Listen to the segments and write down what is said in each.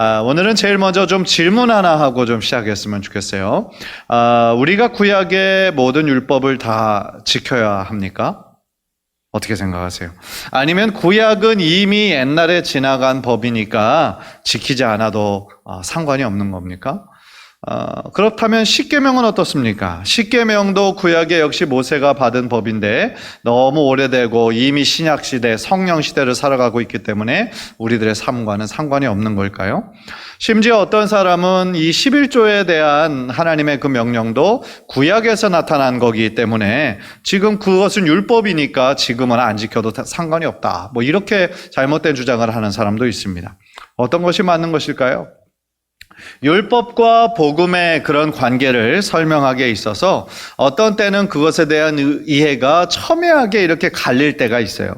아, 오늘은 제일 먼저 좀 질문 하나 하고 좀 시작했으면 좋겠어요. 아, 우리가 구약의 모든 율법을 다 지켜야 합니까? 어떻게 생각하세요? 아니면 구약은 이미 옛날에 지나간 법이니까 지키지 않아도 어, 상관이 없는 겁니까? 어, 그렇다면 십계명은 어떻습니까? 십계명도 구약에 역시 모세가 받은 법인데 너무 오래되고 이미 신약 시대, 성령 시대를 살아가고 있기 때문에 우리들의 삶과는 상관이 없는 걸까요? 심지어 어떤 사람은 이 11조에 대한 하나님의 그 명령도 구약에서 나타난 거기 때문에 지금 그것은 율법이니까 지금은 안 지켜도 상관이 없다. 뭐 이렇게 잘못된 주장을 하는 사람도 있습니다. 어떤 것이 맞는 것일까요? 율법과 복음의 그런 관계를 설명하기에 있어서 어떤 때는 그것에 대한 이해가 첨예하게 이렇게 갈릴 때가 있어요.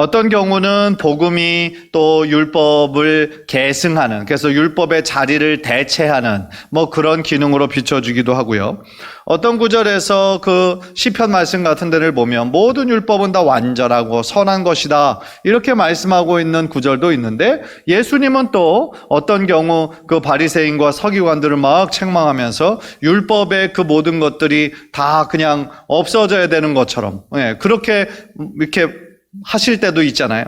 어떤 경우는 복음이 또 율법을 계승하는 그래서 율법의 자리를 대체하는 뭐 그런 기능으로 비춰주기도 하고요. 어떤 구절에서 그 시편 말씀 같은 데를 보면 모든 율법은 다 완전하고 선한 것이다 이렇게 말씀하고 있는 구절도 있는데 예수님은 또 어떤 경우 그 바리새인과 서기관들을 막 책망하면서 율법의 그 모든 것들이 다 그냥 없어져야 되는 것처럼 예, 그렇게 이렇게 하실 때도 있잖아요.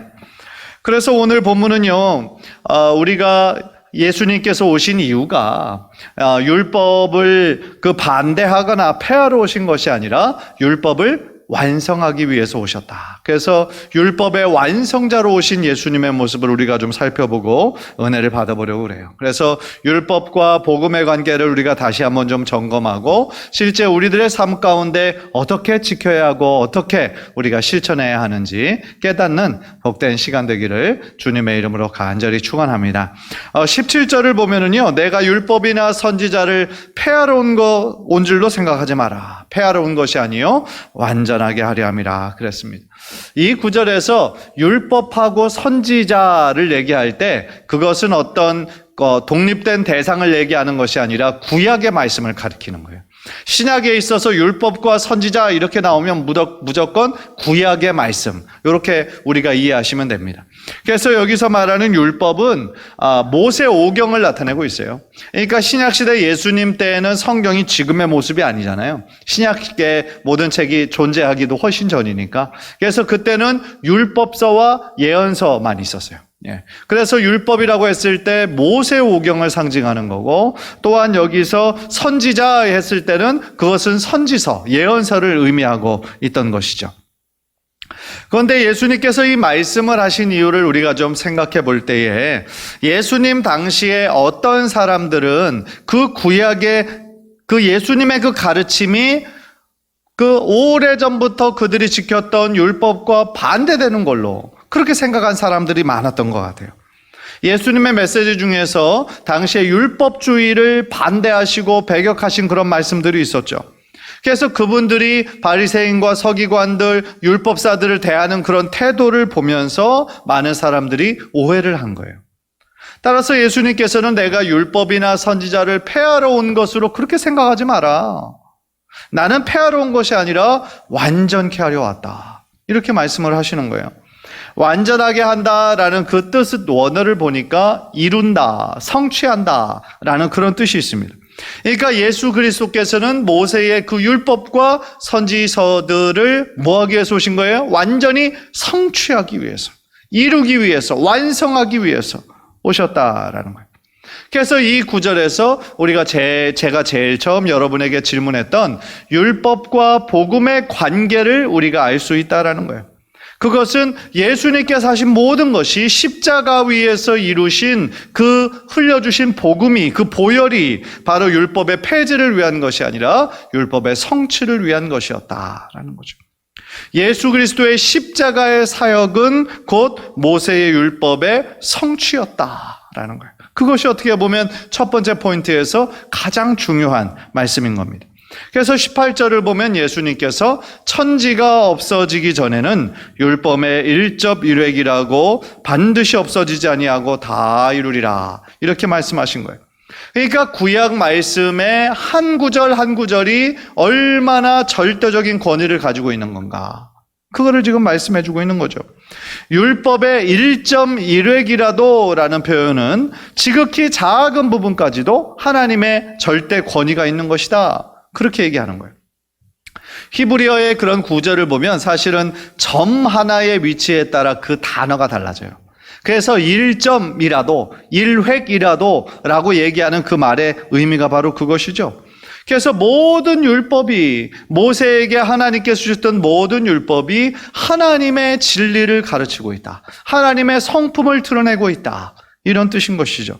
그래서 오늘 본문은요, 어, 우리가 예수님께서 오신 이유가 어, 율법을 그 반대하거나 폐하러 오신 것이 아니라 율법을 완성하기 위해서 오셨다. 그래서 율법의 완성자로 오신 예수님의 모습을 우리가 좀 살펴보고 은혜를 받아보려고 그래요. 그래서 율법과 복음의 관계를 우리가 다시 한번 좀 점검하고 실제 우리들의 삶 가운데 어떻게 지켜야 하고 어떻게 우리가 실천해야 하는지 깨닫는 복된 시간 되기를 주님의 이름으로 간절히 축원합니다. 17절을 보면은요. 내가 율법이나 선지자를 폐하러 온 거 온 줄로 생각하지 마라. 폐하러 온 것이 아니요 완전 하게 하려 함이라 그랬습니다. 이 구절에서 율법하고 선지자를 얘기할 때 그것은 어떤 어, 독립된 대상을 얘기하는 것이 아니라 구약의 말씀을 가리키는 거예요. 신약에 있어서 율법과 선지자 이렇게 나오면 무조건 구약의 말씀 이렇게 우리가 이해하시면 됩니다. 그래서 여기서 말하는 율법은 아, 모세 오경을 나타내고 있어요. 그러니까 신약 시대 예수님 때에는 성경이 지금의 모습이 아니잖아요. 신약의 모든 책이 존재하기도 훨씬 전이니까. 그래서 그때는 율법서와 예언서만 있었어요. 예. 그래서 율법이라고 했을 때 모세 오경을 상징하는 거고 또한 여기서 선지자 했을 때는 그것은 선지서, 예언서를 의미하고 있던 것이죠. 그런데 예수님께서 이 말씀을 하신 이유를 우리가 좀 생각해 볼 때에 예수님 당시에 어떤 사람들은 그 구약의 그 예수님의 그 가르침이 그 오래전부터 그들이 지켰던 율법과 반대되는 걸로 그렇게 생각한 사람들이 많았던 것 같아요. 예수님의 메시지 중에서 당시에 율법주의를 반대하시고 배격하신 그런 말씀들이 있었죠. 그래서 그분들이 바리새인과 서기관들, 율법사들을 대하는 그런 태도를 보면서 많은 사람들이 오해를 한 거예요. 따라서 예수님께서는 내가 율법이나 선지자를 폐하러 온 것으로 그렇게 생각하지 마라. 나는 폐하러 온 것이 아니라 완전케 하려 왔다. 이렇게 말씀을 하시는 거예요. 완전하게 한다라는 그 뜻의 원어를 보니까 이룬다, 성취한다 라는 그런 뜻이 있습니다. 그러니까 예수 그리스도께서는 모세의 그 율법과 선지서들을 뭐하기 위해서 오신 거예요? 완전히 성취하기 위해서, 이루기 위해서, 완성하기 위해서 오셨다라는 거예요. 그래서 이 구절에서 우리가 제, 제가 제일 처음 여러분에게 질문했던 율법과 복음의 관계를 우리가 알 수 있다라는 거예요. 그것은 예수님께서 하신 모든 것이 십자가 위에서 이루신 그 흘려주신 복음이 그 보혈이 바로 율법의 폐지를 위한 것이 아니라 율법의 성취를 위한 것이었다라는 거죠. 예수 그리스도의 십자가의 사역은 곧 모세의 율법의 성취였다라는 거예요. 그것이 어떻게 보면 첫 번째 포인트에서 가장 중요한 말씀인 겁니다. 그래서 18절을 보면 예수님께서 천지가 없어지기 전에는 율법의 일접 일획이라고 반드시 없어지지 아니하고 다 이루리라. 이렇게 말씀하신 거예요. 그러니까 구약 말씀의 한 구절 한 구절이 얼마나 절대적인 권위를 가지고 있는 건가. 그거를 지금 말씀해 주고 있는 거죠. 율법의 1.1획이라도 라는 표현은 지극히 작은 부분까지도 하나님의 절대 권위가 있는 것이다. 그렇게 얘기하는 거예요. 히브리어의 그런 구절을 보면 사실은 점 하나의 위치에 따라 그 단어가 달라져요. 그래서 1점이라도, 1획이라도 라고 얘기하는 그 말의 의미가 바로 그것이죠. 그래서 모든 율법이 모세에게 하나님께서 주셨던 모든 율법이 하나님의 진리를 가르치고 있다. 하나님의 성품을 드러내고 있다. 이런 뜻인 것이죠.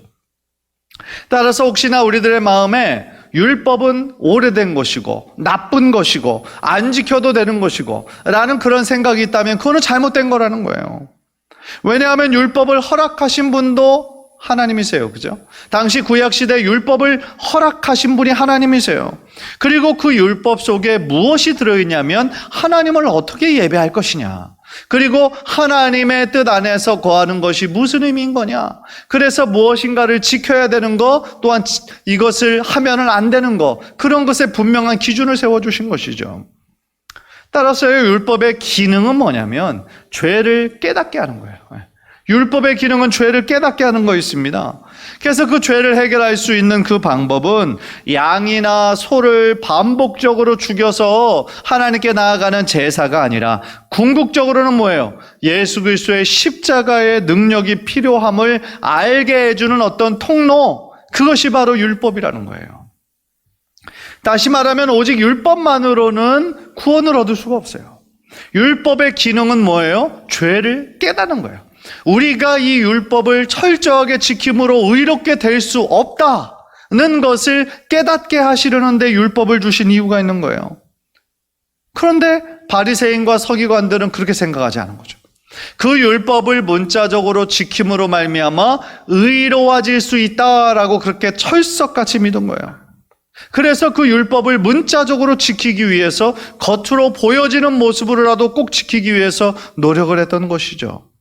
따라서 혹시나 우리들의 마음에 율법은 오래된 것이고 나쁜 것이고 안 지켜도 되는 것이고 라는 그런 생각이 있다면 그거는 잘못된 거라는 거예요. 왜냐하면 율법을 허락하신 분도 하나님이세요. 그죠? 당시 구약시대 율법을 허락하신 분이 하나님이세요. 그리고 그 율법 속에 무엇이 들어있냐면 하나님을 어떻게 예배할 것이냐. 그리고 하나님의 뜻 안에서 거하는 것이 무슨 의미인 거냐. 그래서 무엇인가를 지켜야 되는 거, 또한 이것을 하면은 안 되는 거, 그런 것에 분명한 기준을 세워주신 것이죠. 따라서요, 율법의 기능은 뭐냐면, 죄를 깨닫게 하는 거예요. 율법의 기능은 죄를 깨닫게 하는 거 있습니다. 그래서 그 죄를 해결할 수 있는 그 방법은 양이나 소를 반복적으로 죽여서 하나님께 나아가는 제사가 아니라 궁극적으로는 뭐예요? 예수 그리스도의 십자가의 능력이 필요함을 알게 해주는 어떤 통로, 그것이 바로 율법이라는 거예요. 다시 말하면 오직 율법만으로는 구원을 얻을 수가 없어요. 율법의 기능은 뭐예요? 죄를 깨닫는 거예요. 우리가 이 율법을 철저하게 지킴으로 의롭게 될 수 없다는 것을 깨닫게 하시려는데 율법을 주신 이유가 있는 거예요. 그런데 바리새인과 서기관들은 그렇게 생각하지 않은 거죠. 그 율법을 문자적으로 지킴으로 말미암아 의로워질 수 있다라고 그렇게 철석같이 믿은 거예요. 그래서 그 율법을 문자적으로 지키기 위해서 겉으로 보여지는 모습으로라도 꼭 지키기 위해서 노력을 했던 것이죠.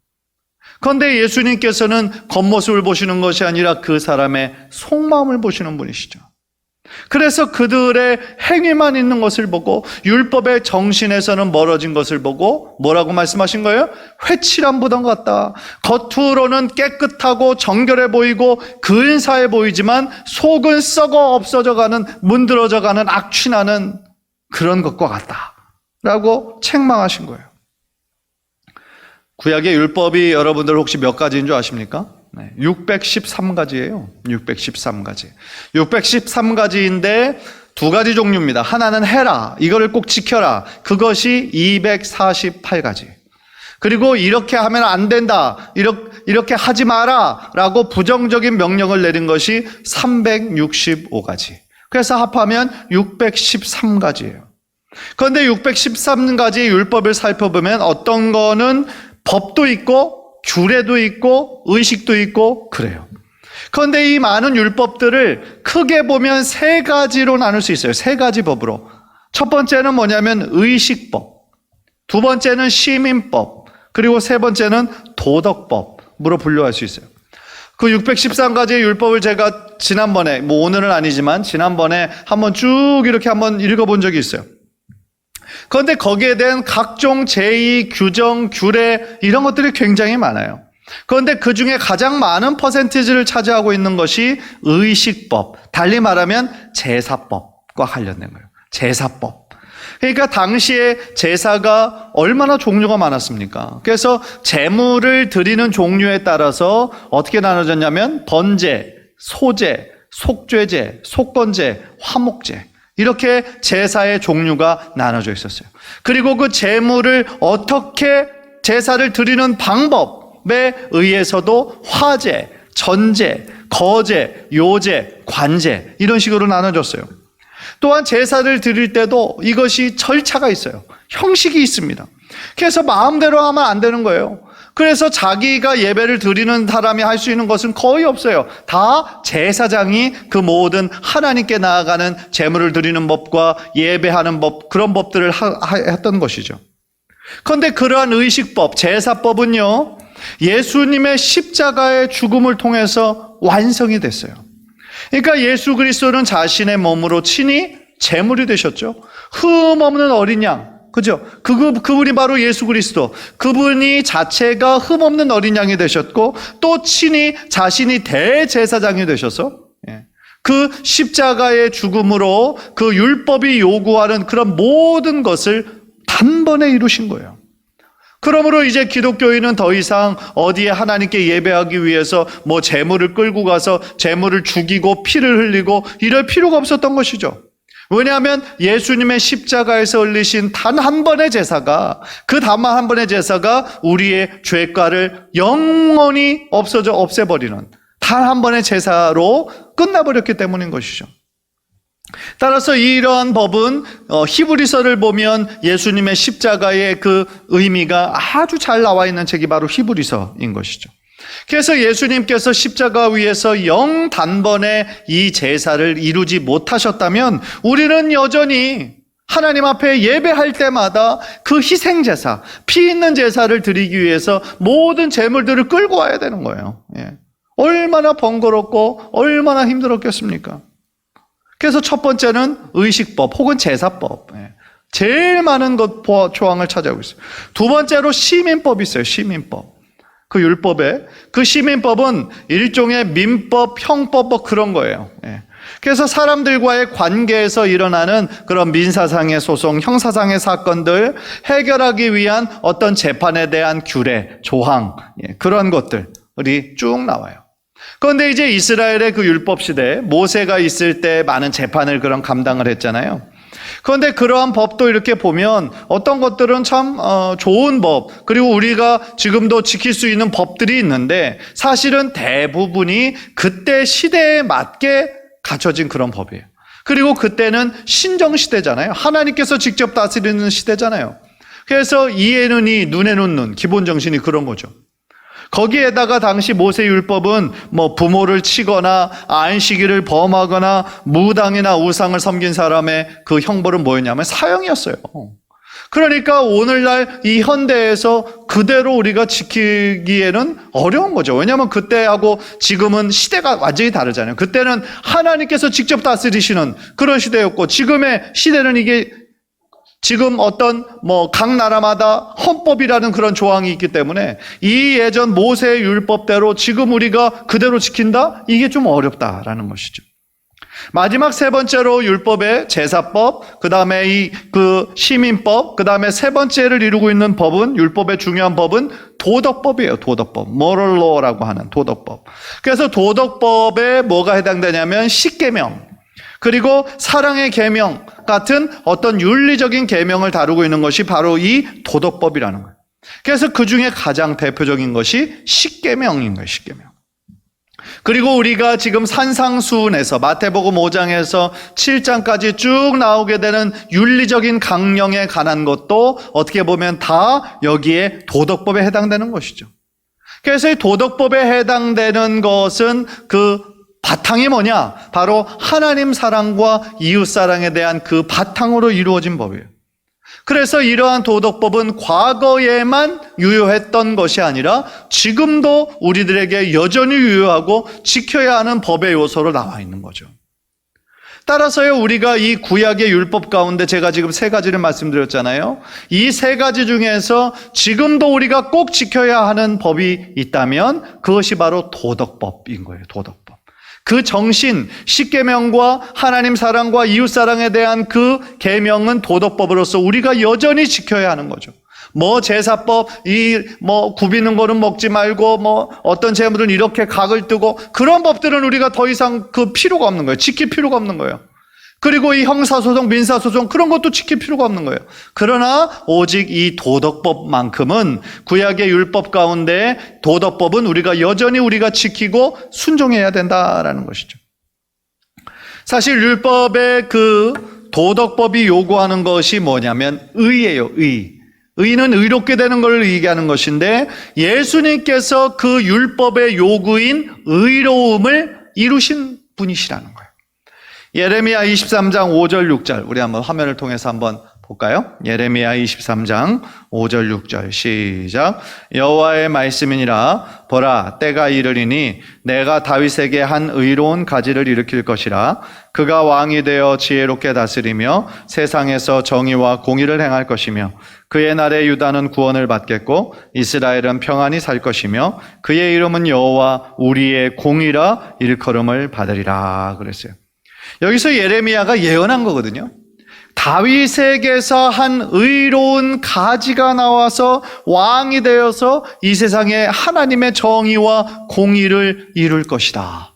그런데 예수님께서는 겉모습을 보시는 것이 아니라 그 사람의 속마음을 보시는 분이시죠. 그래서 그들의 행위만 있는 것을 보고 율법의 정신에서는 멀어진 것을 보고 뭐라고 말씀하신 거예요? 회칠한 부담 같다. 겉으로는 깨끗하고 정결해 보이고 근사해 보이지만 속은 썩어 없어져 가는 문드러져 가는 악취나는 그런 것과 같다. 라고 책망하신 거예요. 구약의 율법이 여러분들 혹시 몇 가지인 줄 아십니까? 네, 613가지예요. 613가지. 613가지인데 두 가지 종류입니다. 하나는 해라. 이거를 꼭 지켜라. 그것이 248가지. 그리고 이렇게 하면 안 된다. 이렇게, 이렇게 하지 마라. 라고 부정적인 명령을 내린 것이 365가지. 그래서 합하면 613가지예요. 그런데 613가지의 율법을 살펴보면 어떤 거는 법도 있고 규례도 있고 의식도 있고 그래요. 그런데 이 많은 율법들을 크게 보면 세 가지로 나눌 수 있어요. 세 가지 법으로. 첫 번째는 뭐냐면 의식법. 두 번째는 시민법. 그리고 세 번째는 도덕법으로 분류할 수 있어요. 그 613가지의 율법을 제가 지난번에, 뭐 오늘은 아니지만 지난번에 한번 쭉 이렇게 한번 읽어본 적이 있어요. 그런데 거기에 대한 각종 제의, 규정, 규례 이런 것들이 굉장히 많아요. 그런데 그 중에 가장 많은 퍼센티지를 차지하고 있는 것이 의식법, 달리 말하면 제사법과 관련된 거예요. 제사법. 그러니까 당시에 제사가 얼마나 종류가 많았습니까? 그래서 제물을 드리는 종류에 따라서 어떻게 나눠졌냐면 번제, 소제, 속죄제, 속건제, 화목제. 이렇게 제사의 종류가 나눠져 있었어요. 그리고 그 제물을 어떻게 제사를 드리는 방법에 의해서도 화제, 전제, 거제, 요제, 관제 이런 식으로 나눠졌어요. 또한 제사를 드릴 때도 이것이 절차가 있어요. 형식이 있습니다. 그래서 마음대로 하면 안 되는 거예요. 그래서 자기가 예배를 드리는 사람이 할 수 있는 것은 거의 없어요. 다 제사장이 그 모든 하나님께 나아가는 제물을 드리는 법과 예배하는 법, 그런 법들을 하, 했던 것이죠. 그런데 그러한 의식법, 제사법은요, 예수님의 십자가의 죽음을 통해서 완성이 됐어요. 그러니까 예수 그리스도는 자신의 몸으로 친히 제물이 되셨죠. 흠 없는 어린 양, 그죠? 그, 그분이 바로 예수 그리스도. 그분이 자체가 흠없는 어린 양이 되셨고, 또 친히 자신이 대제사장이 되셔서, 예. 그 십자가의 죽음으로 그 율법이 요구하는 그런 모든 것을 단번에 이루신 거예요. 그러므로 이제 기독교인은 더 이상 어디에 하나님께 예배하기 위해서 뭐 재물을 끌고 가서 재물을 죽이고 피를 흘리고 이럴 필요가 없었던 것이죠. 왜냐하면 예수님의 십자가에서 흘리신 단 한 번의 제사가 그 단만 한 번의 제사가 우리의 죄가를 영원히 없어져 없애버리는 단 한 번의 제사로 끝나버렸기 때문인 것이죠. 따라서 이러한 법은 어, 히브리서를 보면 예수님의 십자가의 그 의미가 아주 잘 나와 있는 책이 바로 히브리서인 것이죠. 그래서 예수님께서 십자가 위에서 영 단번에 이 제사를 이루지 못하셨다면 우리는 여전히 하나님 앞에 예배할 때마다 그 희생 제사, 피 있는 제사를 드리기 위해서 모든 재물들을 끌고 와야 되는 거예요. 예. 얼마나 번거롭고 얼마나 힘들었겠습니까? 그래서 첫 번째는 의식법 혹은 제사법. 예. 제일 많은 것 조항을 차지하고 있어요. 두 번째로 시민법이 있어요. 시민법. 그 율법에 그 시민법은 일종의 민법, 형법 뭐 그런 거예요. 예. 그래서 사람들과의 관계에서 일어나는 그런 민사상의 소송, 형사상의 사건들 해결하기 위한 어떤 재판에 대한 규례, 조항 예, 그런 것들이 쭉 나와요. 그런데 이제 이스라엘의 그 율법 시대에 모세가 있을 때 많은 재판을 그런 감당을 했잖아요. 그런데 그러한 법도 이렇게 보면 어떤 것들은 참 어, 좋은 법 그리고 우리가 지금도 지킬 수 있는 법들이 있는데 사실은 대부분이 그때 시대에 맞게 갖춰진 그런 법이에요. 그리고 그때는 신정 시대잖아요. 하나님께서 직접 다스리는 시대잖아요. 그래서 이에는 이 눈에는 눈 기본 정신이 그런 거죠. 거기에다가 당시 모세 율법은 뭐 부모를 치거나 안식일을 범하거나 무당이나 우상을 섬긴 사람의 그 형벌은 뭐였냐면 사형이었어요. 그러니까 오늘날 이 현대에서 그대로 우리가 지키기에는 어려운 거죠. 왜냐하면 그때하고 지금은 시대가 완전히 다르잖아요. 그때는 하나님께서 직접 다스리시는 그런 시대였고 지금의 시대는 이게 지금 어떤 뭐 각 나라마다 헌법이라는 그런 조항이 있기 때문에 이 예전 모세의 율법대로 지금 우리가 그대로 지킨다? 이게 좀 어렵다라는 것이죠. 마지막 세 번째로 율법의 제사법, 그 다음에 이 그 시민법, 그 다음에 세 번째를 이루고 있는 법은 율법의 중요한 법은 도덕법이에요. 도덕법, moral law라고 하는 도덕법. 그래서 도덕법에 뭐가 해당되냐면 십계명, 그리고 사랑의 계명 같은 어떤 윤리적인 계명을 다루고 있는 것이 바로 이 도덕법이라는 거예요. 그래서 그 중에 가장 대표적인 것이 십계명인 거예요. 십계명. 그리고 우리가 지금 산상수훈에서 마태복음 5장에서 7장까지 쭉 나오게 되는 윤리적인 강령에 관한 것도 어떻게 보면 다 여기에 도덕법에 해당되는 것이죠. 그래서 이 도덕법에 해당되는 것은 그 바탕이 뭐냐? 바로 하나님 사랑과 이웃 사랑에 대한 그 바탕으로 이루어진 법이에요. 그래서 이러한 도덕법은 과거에만 유효했던 것이 아니라 지금도 우리들에게 여전히 유효하고 지켜야 하는 법의 요소로 나와 있는 거죠. 따라서요, 우리가 이 구약의 율법 가운데 제가 지금 세 가지를 말씀드렸잖아요. 이 세 가지 중에서 지금도 우리가 꼭 지켜야 하는 법이 있다면 그것이 바로 도덕법인 거예요, 도덕법. 그 정신, 십계명과 하나님 사랑과 이웃 사랑에 대한 그 계명은 도덕법으로서 우리가 여전히 지켜야 하는 거죠. 뭐 제사법 이 뭐 굽이는 거는 먹지 말고 뭐 어떤 재물은 이렇게 각을 뜨고 그런 법들은 우리가 더 이상 그 필요가 없는 거예요. 지킬 필요가 없는 거예요. 그리고 이 형사소송, 민사소송 그런 것도 지킬 필요가 없는 거예요. 그러나 오직 이 도덕법만큼은 구약의 율법 가운데 도덕법은 우리가 여전히 우리가 지키고 순종해야 된다라는 것이죠. 사실 율법의 그 도덕법이 요구하는 것이 뭐냐면 의예요, 의. 의는 의롭게 되는 걸 얘기하는 것인데 예수님께서 그 율법의 요구인 의로움을 이루신 분이시라는 거 예레미야 23장 5절 6절. 우리 한번 화면을 통해서 한번 볼까요? 예레미야 23장 5절 6절. 시작. 여호와의 말씀이니라. 보라 때가 이르리니 내가 다윗에게 한 의로운 가지를 일으킬 것이라. 그가 왕이 되어 지혜롭게 다스리며 세상에서 정의와 공의를 행할 것이며 그의 날에 유다는 구원을 받겠고 이스라엘은 평안히 살 것이며 그의 이름은 여호와 우리의 공의라 일컬음을 받으리라 그랬어요. 여기서 예레미야가 예언한 거거든요. 다윗에게서 한 의로운 가지가 나와서 왕이 되어서 이 세상에 하나님의 정의와 공의를 이룰 것이다.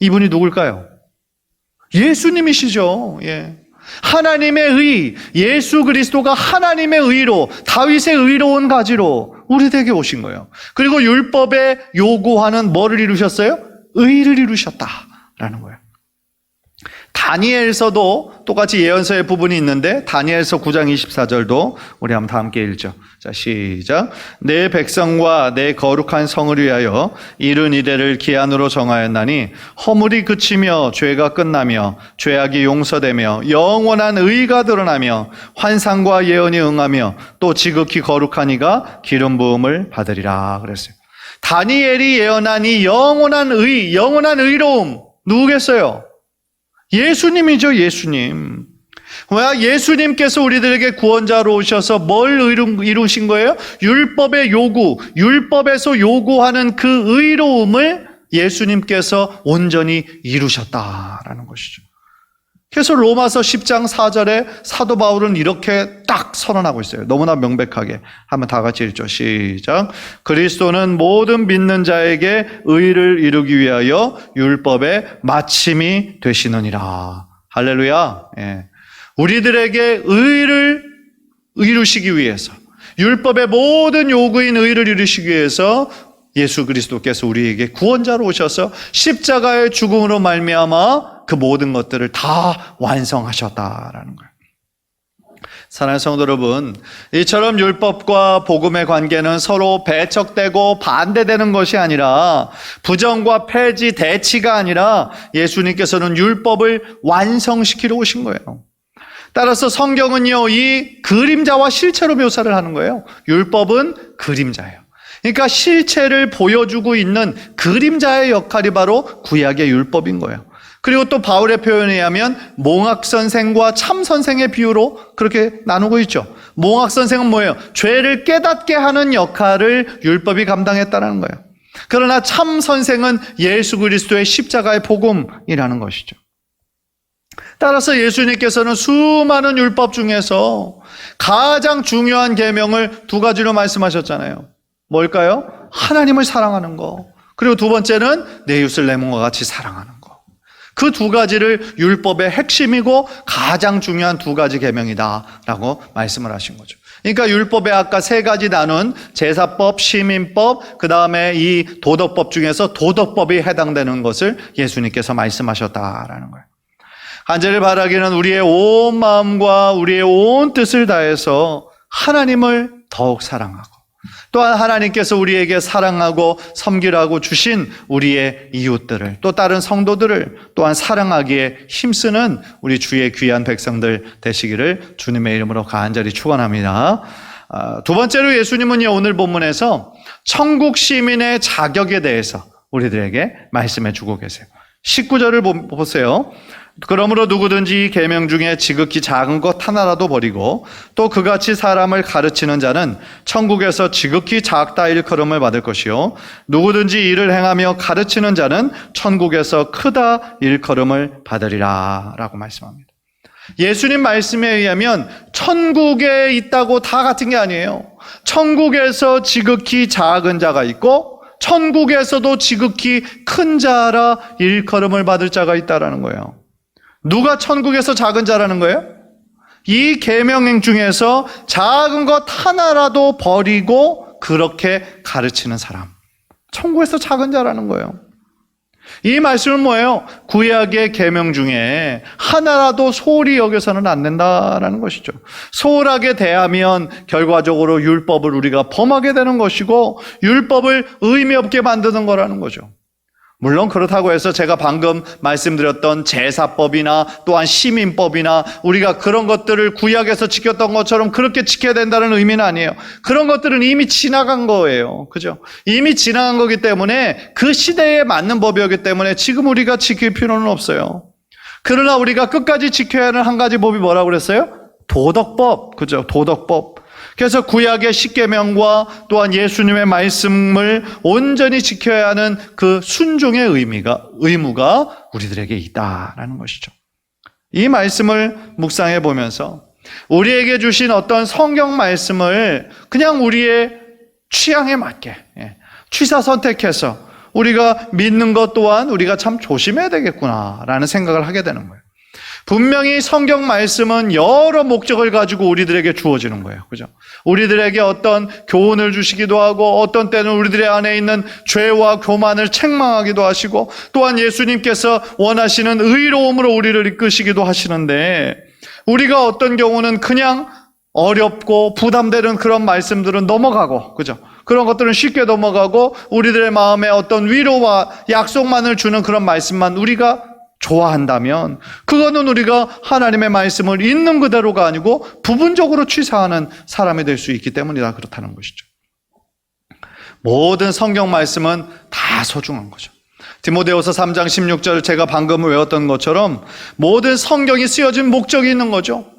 이분이 누굴까요? 예수님이시죠. 예. 하나님의 의, 예수 그리스도가 하나님의 의로, 다윗의 의로운 가지로 우리에게 오신 거예요. 그리고 율법에 요구하는 뭐를 이루셨어요? 의를 이루셨다라는 거예요. 다니엘서도 똑같이 예언서의 부분이 있는데 다니엘서 9장 24절도 우리 한번 다 함께 읽죠. 자, 시작. 내 백성과 내 거룩한 성을 위하여 이른 이래를 기한으로 정하였나니 허물이 그치며 죄가 끝나며 죄악이 용서되며 영원한 의가 드러나며 환상과 예언이 응하며 또 지극히 거룩한 이가 기름 부음을 받으리라 그랬어요. 다니엘이 예언한 이 영원한 의, 영원한 의로움 누구겠어요? 예수님이죠, 예수님. 왜 예수님께서 우리들에게 구원자로 오셔서 뭘 이루, 이루신 거예요? 율법의 요구, 율법에서 요구하는 그 의로움을 예수님께서 온전히 이루셨다라는 것이죠. 그래서 로마서 10장 4절에 사도 바울은 이렇게 딱 선언하고 있어요. 너무나 명백하게. 한번 다 같이 읽죠. 시작. 그리스도는 모든 믿는 자에게 의를 이루기 위하여 율법의 마침이 되시느니라. 할렐루야. 예. 우리들에게 의를 이루시기 위해서 율법의 모든 요구인 의를 이루시기 위해서 예수 그리스도께서 우리에게 구원자로 오셔서 십자가의 죽음으로 말미암아 그 모든 것들을 다 완성하셨다라는 거예요. 사랑하는 성도 여러분, 이처럼 율법과 복음의 관계는 서로 배척되고 반대되는 것이 아니라 부정과 폐지, 대치가 아니라 예수님께서는 율법을 완성시키러 오신 거예요. 따라서 성경은요, 이 그림자와 실체로 묘사를 하는 거예요. 율법은 그림자예요. 그러니까 실체를 보여주고 있는 그림자의 역할이 바로 구약의 율법인 거예요. 그리고 또 바울의 표현에 의하면 몽학 선생과 참 선생의 비유로 그렇게 나누고 있죠. 몽학 선생은 뭐예요? 죄를 깨닫게 하는 역할을 율법이 감당했다는 거예요. 그러나 참 선생은 예수 그리스도의 십자가의 복음이라는 것이죠. 따라서 예수님께서는 수많은 율법 중에서 가장 중요한 계명을 두 가지로 말씀하셨잖아요. 뭘까요? 하나님을 사랑하는 거. 그리고 두 번째는 내 이웃을 내 몸과 같이 사랑하는 거. 그 두 가지를 율법의 핵심이고 가장 중요한 두 가지 계명이다라고 말씀을 하신 거죠. 그러니까 율법의 아까 세 가지 나눈 제사법, 시민법, 그 다음에 이 도덕법 중에서 도덕법이 해당되는 것을 예수님께서 말씀하셨다라는 거예요. 간절히 바라기는 우리의 온 마음과 우리의 온 뜻을 다해서 하나님을 더욱 사랑하고 또한 하나님께서 우리에게 사랑하고 섬기라고 주신 우리의 이웃들을 또 다른 성도들을 또한 사랑하기에 힘쓰는 우리 주의 귀한 백성들 되시기를 주님의 이름으로 간절히 축원합니다. 아, 두 번째로 예수님은요 오늘 본문에서 천국 시민의 자격에 대해서 우리들에게 말씀해 주고 계세요. 19절을 보세요. 그러므로 누구든지 이 계명 중에 지극히 작은 것 하나라도 버리고 또 그같이 사람을 가르치는 자는 천국에서 지극히 작다 일컬음을 받을 것이요 누구든지 이를 행하며 가르치는 자는 천국에서 크다 일컬음을 받으리라라고 말씀합니다. 예수님 말씀에 의하면 천국에 있다고 다 같은 게 아니에요. 천국에서 지극히 작은 자가 있고 천국에서도 지극히 큰 자라 일컬음을 받을 자가 있다라는 거예요. 누가 천국에서 작은 자라는 거예요? 이 계명행 중에서 작은 것 하나라도 버리고 그렇게 가르치는 사람. 천국에서 작은 자라는 거예요. 이 말씀은 뭐예요? 구약의 계명 중에 하나라도 소홀히 여겨서는 안 된다라는 것이죠. 소홀하게 대하면 결과적으로 율법을 우리가 범하게 되는 것이고 율법을 의미 없게 만드는 거라는 거죠. 물론 그렇다고 해서 제가 방금 말씀드렸던 제사법이나 또한 시민법이나 우리가 그런 것들을 구약에서 지켰던 것처럼 그렇게 지켜야 된다는 의미는 아니에요. 그런 것들은 이미 지나간 거예요. 그죠? 이미 지나간 거기 때문에 그 시대에 맞는 법이었기 때문에 지금 우리가 지킬 필요는 없어요. 그러나 우리가 끝까지 지켜야 하는 한 가지 법이 뭐라고 그랬어요? 도덕법. 그죠? 도덕법. 그래서 구약의 십계명과 또한 예수님의 말씀을 온전히 지켜야 하는 그 순종의 의미가 의무가 우리들에게 있다라는 것이죠. 이 말씀을 묵상해 보면서 우리에게 주신 어떤 성경 말씀을 그냥 우리의 취향에 맞게 예, 취사 선택해서 우리가 믿는 것 또한 우리가 참 조심해야 되겠구나라는 생각을 하게 되는 거예요. 분명히 성경 말씀은 여러 목적을 가지고 우리들에게 주어지는 거예요. 그죠? 우리들에게 어떤 교훈을 주시기도 하고 어떤 때는 우리들의 안에 있는 죄와 교만을 책망하기도 하시고 또한 예수님께서 원하시는 의로움으로 우리를 이끄시기도 하시는데 우리가 어떤 경우는 그냥 어렵고 부담되는 그런 말씀들은 넘어가고 그죠? 그런 것들은 쉽게 넘어가고 우리들의 마음에 어떤 위로와 약속만을 주는 그런 말씀만 우리가 좋아한다면 그거는 우리가 하나님의 말씀을 있는 그대로가 아니고 부분적으로 취사하는 사람이 될 수 있기 때문이다 그렇다는 것이죠. 모든 성경 말씀은 다 소중한 거죠. 디모데후서 3장 16절 제가 방금 외웠던 것처럼 모든 성경이 쓰여진 목적이 있는 거죠.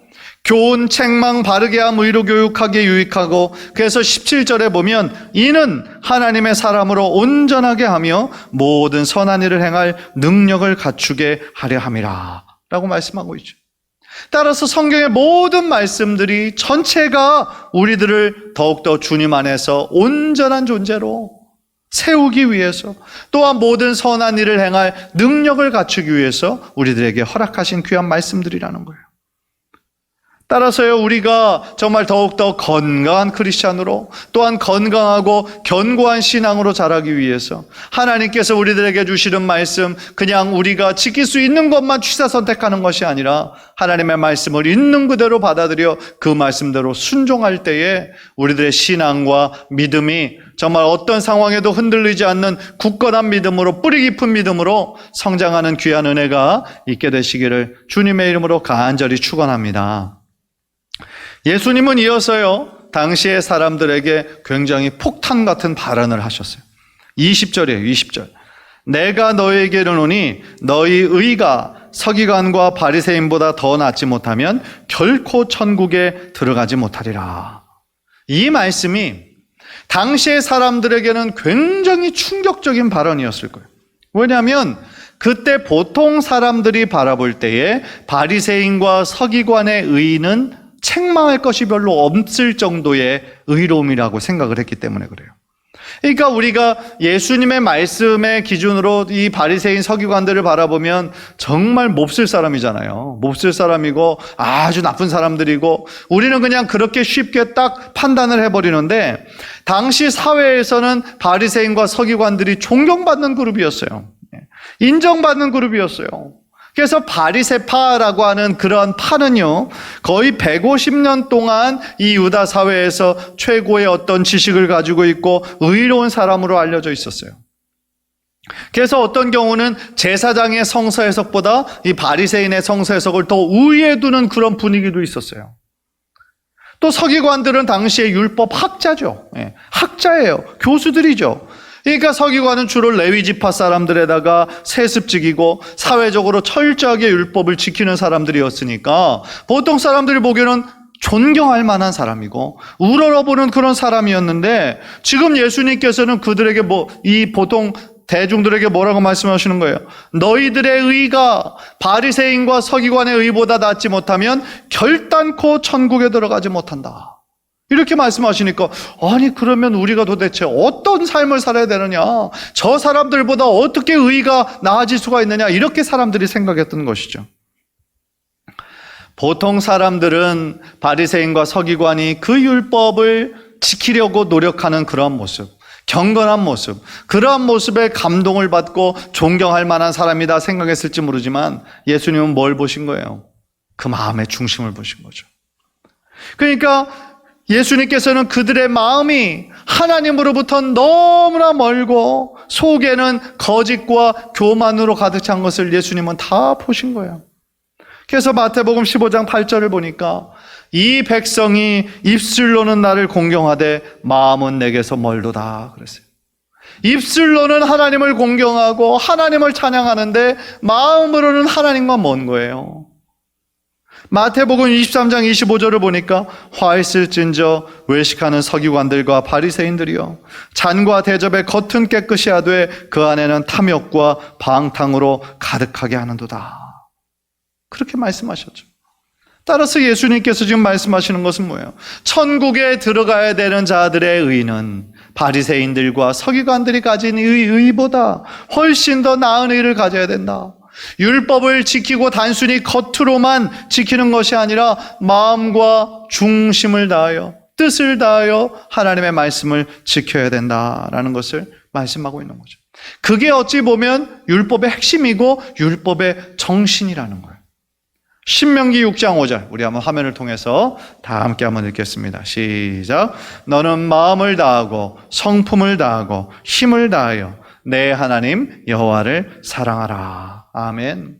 교훈, 책망, 바르게 함, 의로 교육하게 유익하고 그래서 17절에 보면 이는 하나님의 사람으로 온전하게 하며 모든 선한 일을 행할 능력을 갖추게 하려 함이라 라고 말씀하고 있죠. 따라서 성경의 모든 말씀들이 전체가 우리들을 더욱더 주님 안에서 온전한 존재로 세우기 위해서 또한 모든 선한 일을 행할 능력을 갖추기 위해서 우리들에게 허락하신 귀한 말씀들이라는 거예요. 따라서요, 우리가 정말 더욱더 건강한 크리스찬으로 또한 건강하고 견고한 신앙으로 자라기 위해서 하나님께서 우리들에게 주시는 말씀, 그냥 우리가 지킬 수 있는 것만 취사 선택하는 것이 아니라 하나님의 말씀을 있는 그대로 받아들여 그 말씀대로 순종할 때에 우리들의 신앙과 믿음이 정말 어떤 상황에도 흔들리지 않는 굳건한 믿음으로 뿌리 깊은 믿음으로 성장하는 귀한 은혜가 있게 되시기를 주님의 이름으로 간절히 축원합니다. 예수님은 이어서요, 당시의 사람들에게 굉장히 폭탄 같은 발언을 하셨어요. 20절이에요, 20절. 내가 너에게 이르노니 너희 의가 서기관과 바리새인보다 더 낫지 못하면 결코 천국에 들어가지 못하리라. 이 말씀이 당시의 사람들에게는 굉장히 충격적인 발언이었을 거예요. 왜냐하면 그때 보통 사람들이 바라볼 때에 바리새인과 서기관의 의는 책망할 것이 별로 없을 정도의 의로움이라고 생각을 했기 때문에 그래요. 그러니까 우리가 예수님의 말씀의 기준으로 이 바리새인 서기관들을 바라보면 정말 몹쓸 사람이잖아요. 몹쓸 사람이고 아주 나쁜 사람들이고 우리는 그냥 그렇게 쉽게 딱 판단을 해버리는데 당시 사회에서는 바리새인과 서기관들이 존경받는 그룹이었어요. 인정받는 그룹이었어요. 그래서 바리세파라고 하는 그런 파는요, 거의 150년 동안 이 유다 사회에서 최고의 어떤 지식을 가지고 있고 의로운 사람으로 알려져 있었어요. 그래서 어떤 경우는 제사장의 성서 해석보다 이 바리새인의 성서 해석을 더 우위에 두는 그런 분위기도 있었어요. 또 서기관들은 당시에 율법 학자죠. 예, 학자예요. 교수들이죠. 그러니까 서기관은 주로 레위 지파 사람들에다가 세습직이고 사회적으로 철저하게 율법을 지키는 사람들이었으니까 보통 사람들이 보기에는 존경할 만한 사람이고 우러러보는 그런 사람이었는데 지금 예수님께서는 그들에게 뭐 이 보통 대중들에게 뭐라고 말씀하시는 거예요? 너희들의 의가 바리새인과 서기관의 의보다 낫지 못하면 결단코 천국에 들어가지 못한다. 이렇게 말씀하시니까 아니 그러면 우리가 도대체 어떤 삶을 살아야 되느냐? 저 사람들보다 어떻게 의가 나아질 수가 있느냐? 이렇게 사람들이 생각했던 것이죠. 보통 사람들은 바리새인과 서기관이 그 율법을 지키려고 노력하는 그런 모습, 경건한 모습, 그러한 모습에 감동을 받고 존경할 만한 사람이다 생각했을지 모르지만 예수님은 뭘 보신 거예요? 그 마음의 중심을 보신 거죠. 그러니까 예수님께서는 그들의 마음이 하나님으로부터 너무나 멀고 속에는 거짓과 교만으로 가득 찬 것을 예수님은 다 보신 거예요. 그래서 마태복음 15장 8절을 보니까 이 백성이 입술로는 나를 공경하되 마음은 내게서 멀도다 그랬어요. 입술로는 하나님을 공경하고 하나님을 찬양하는데 마음으로는 하나님과 먼 거예요. 마태복음 23장 25절을 보니까 화 있을진저 외식하는 서기관들과 바리새인들이요 잔과 대접의 겉은 깨끗이 하되 그 안에는 탐욕과 방탕으로 가득하게 하는도다. 그렇게 말씀하셨죠. 따라서 예수님께서 지금 말씀하시는 것은 뭐예요? 천국에 들어가야 되는 자들의 의는 바리새인들과 서기관들이 가진 의, 의보다 훨씬 더 나은 의를 가져야 된다. 율법을 지키고 단순히 겉으로만 지키는 것이 아니라 마음과 중심을 다하여 뜻을 다하여 하나님의 말씀을 지켜야 된다라는 것을 말씀하고 있는 거죠. 그게 어찌 보면 율법의 핵심이고 율법의 정신이라는 거예요. 신명기 6장 5절 우리 한번 화면을 통해서 다 함께 한번 읽겠습니다. 시작. 너는 마음을 다하고 성품을 다하고 힘을 다하여 내 하나님 여호와를 사랑하라. 아멘.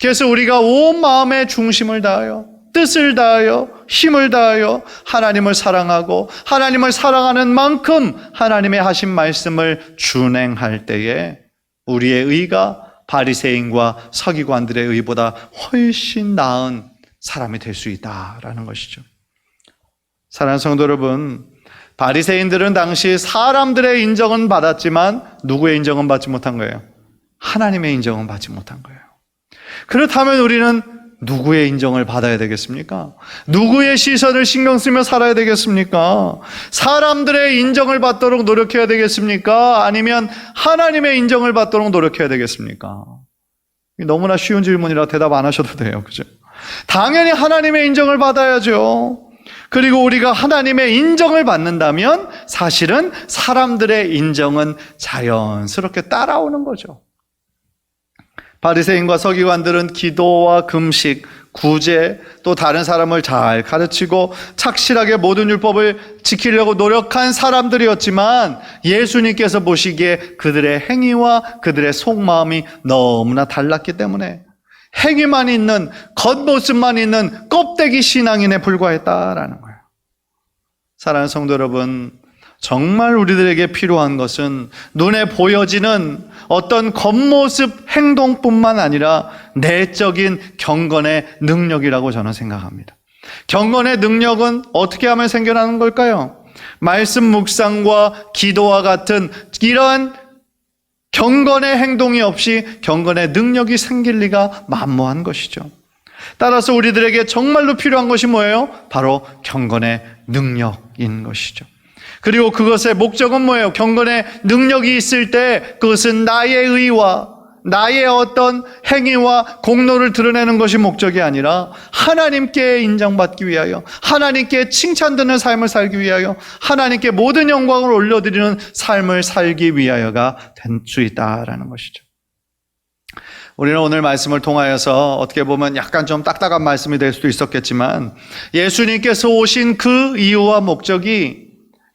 그래서 우리가 온 마음의 중심을 다하여 뜻을 다하여 힘을 다하여 하나님을 사랑하고 하나님을 사랑하는 만큼 하나님의 하신 말씀을 준행할 때에 우리의 의가 바리새인과 서기관들의 의보다 훨씬 나은 사람이 될 수 있다라는 것이죠. 사랑하는 성도 여러분, 바리새인들은 당시 사람들의 인정은 받았지만 누구의 인정은 받지 못한 거예요? 하나님의 인정은 받지 못한 거예요. 그렇다면 우리는 누구의 인정을 받아야 되겠습니까? 누구의 시선을 신경 쓰며 살아야 되겠습니까? 사람들의 인정을 받도록 노력해야 되겠습니까? 아니면 하나님의 인정을 받도록 노력해야 되겠습니까? 너무나 쉬운 질문이라 대답 안 하셔도 돼요. 그죠? 당연히 하나님의 인정을 받아야죠. 그리고 우리가 하나님의 인정을 받는다면 사실은 사람들의 인정은 자연스럽게 따라오는 거죠. 바리새인과 서기관들은 기도와 금식, 구제, 또 다른 사람을 잘 가르치고 착실하게 모든 율법을 지키려고 노력한 사람들이었지만 예수님께서 보시기에 그들의 행위와 그들의 속마음이 너무나 달랐기 때문에 행위만 있는 겉모습만 있는 껍데기 신앙인에 불과했다라는 거예요. 사랑하는 성도 여러분, 정말 우리들에게 필요한 것은 눈에 보여지는 어떤 겉모습 행동뿐만 아니라 내적인 경건의 능력이라고 저는 생각합니다. 경건의 능력은 어떻게 하면 생겨나는 걸까요? 말씀 묵상과 기도와 같은 이러한 경건의 행동이 없이 경건의 능력이 생길 리가 만무한 것이죠. 따라서 우리들에게 정말로 필요한 것이 뭐예요? 바로 경건의 능력인 것이죠. 그리고 그것의 목적은 뭐예요? 경건의 능력이 있을 때 그것은 나의 의와 나의 어떤 행위와 공로를 드러내는 것이 목적이 아니라 하나님께 인정받기 위하여 하나님께 칭찬드는 삶을 살기 위하여 하나님께 모든 영광을 올려드리는 삶을 살기 위하여가 된 수 있다라는 것이죠. 우리는 오늘 말씀을 통하여서 어떻게 보면 약간 좀 딱딱한 말씀이 될 수도 있었겠지만 예수님께서 오신 그 이유와 목적이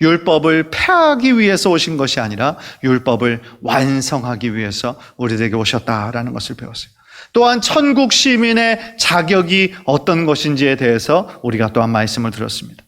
율법을 폐하기 위해서 오신 것이 아니라 율법을 완성하기 위해서 우리에게 오셨다라는 것을 배웠어요. 또한 천국 시민의 자격이 어떤 것인지에 대해서 우리가 또한 말씀을 들었습니다.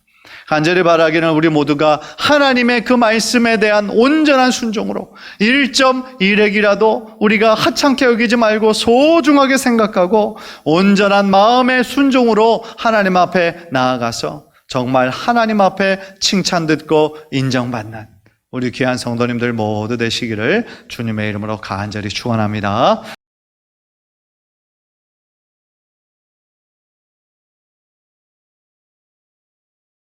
간절히 바라기는 우리 모두가 하나님의 그 말씀에 대한 온전한 순종으로 1.1핵이라도 우리가 하찮게 여기지 말고 소중하게 생각하고 온전한 마음의 순종으로 하나님 앞에 나아가서 정말 하나님 앞에 칭찬 듣고 인정받는 우리 귀한 성도님들 모두 되시기를 주님의 이름으로 간절히 축원합니다.